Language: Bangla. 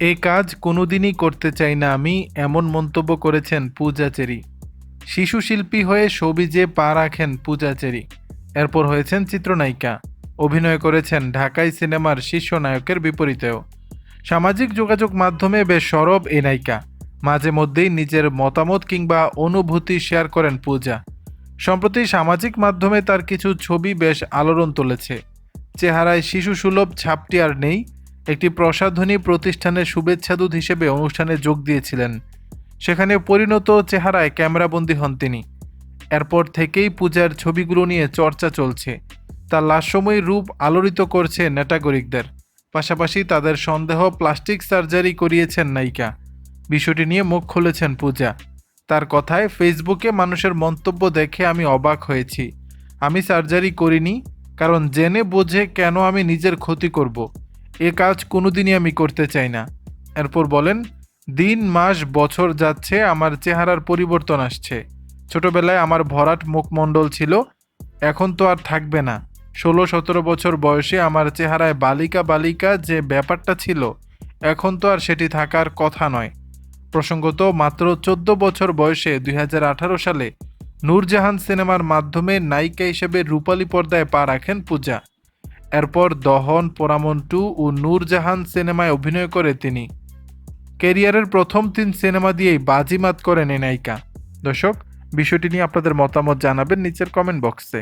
এই কাজ কোনোদিনই করতে চাই না আমি, এমন মন্তব্য করেছেন পূজা চেরি শিশু শিল্পী হয়ে সবিজে পা রাখেন পূজা চেরি এরপর হয়েছেন চিত্রনায়িকা। অভিনয় করেছেন ঢাকাই সিনেমার শীর্ষ নায়কের বিপরীতেও। সামাজিক যোগাযোগ মাধ্যমে বেশ সরব এ নায়িকা। মাঝে মধ্যেই নিজের মতামত কিংবা অনুভূতি শেয়ার করেন পূজা। সম্প্রতি সামাজিক মাধ্যমে তার কিছু ছবি বেশ আলোড়ন তুলেছে। চেহারায় শিশু সুলভ ছাপটি আর নেই একটি প্রসাধনী প্রতিষ্ঠানের শুভেচ্ছাদূত হিসেবে অনুষ্ঠানে যোগ দিয়েছিলেন। সেখানে পরিণত চেহারায় ক্যামেরাবন্দী হন তিনি। এরপর থেকেই পূজার ছবিগুলো নিয়ে চর্চা চলছে। তার লাশময়ী রূপ আলোড়িত করছে নেটাগরিকদের। পাশাপাশি তাদের সন্দেহ প্লাস্টিক সার্জারি করিয়েছেন নায়িকা। বিষয়টি নিয়ে মুখ খুলেছেন পূজা। তার কথায় ফেসবুকে মানুষের মন্তব্য দেখে আমি অবাক হয়েছি। আমি সার্জারি করিনি, কারণ জেনে বোঝে কেন আমি নিজের ক্ষতি করব। এ কাজ কোনোদিনই আমি করতে চাই না। এরপর বলেন, দিন, মাস, বছর যাচ্ছে, আমার চেহারার পরিবর্তন আসছে। ছোটবেলায় আমার ভরাট মুখমণ্ডল ছিল, এখন তো আর থাকবে না। ষোলো সতেরো বছর বয়সে আমার চেহারায় বালিকা বালিকা যে ব্যাপারটা ছিল, এখন তো আর সেটি থাকার কথা নয়। প্রসঙ্গত, মাত্র চোদ্দ বছর বয়সে দুই হাজার আঠারো সালে নূরজাহান সিনেমার মাধ্যমে নায়িকা হিসেবে রূপালী পর্দায় পা রাখেন পূজা। এরপর দহন, পোরামন টু ও নূরজাহান সিনেমায় অভিনয় করে তিনি। ক্যারিয়ারের প্রথম তিন সিনেমা দিয়েই বাজিমাত করেন এ নায়িকা দর্শক, বিষয়টি নিয়ে আপনাদের মতামত জানাবেন নিচের কমেন্ট বক্সে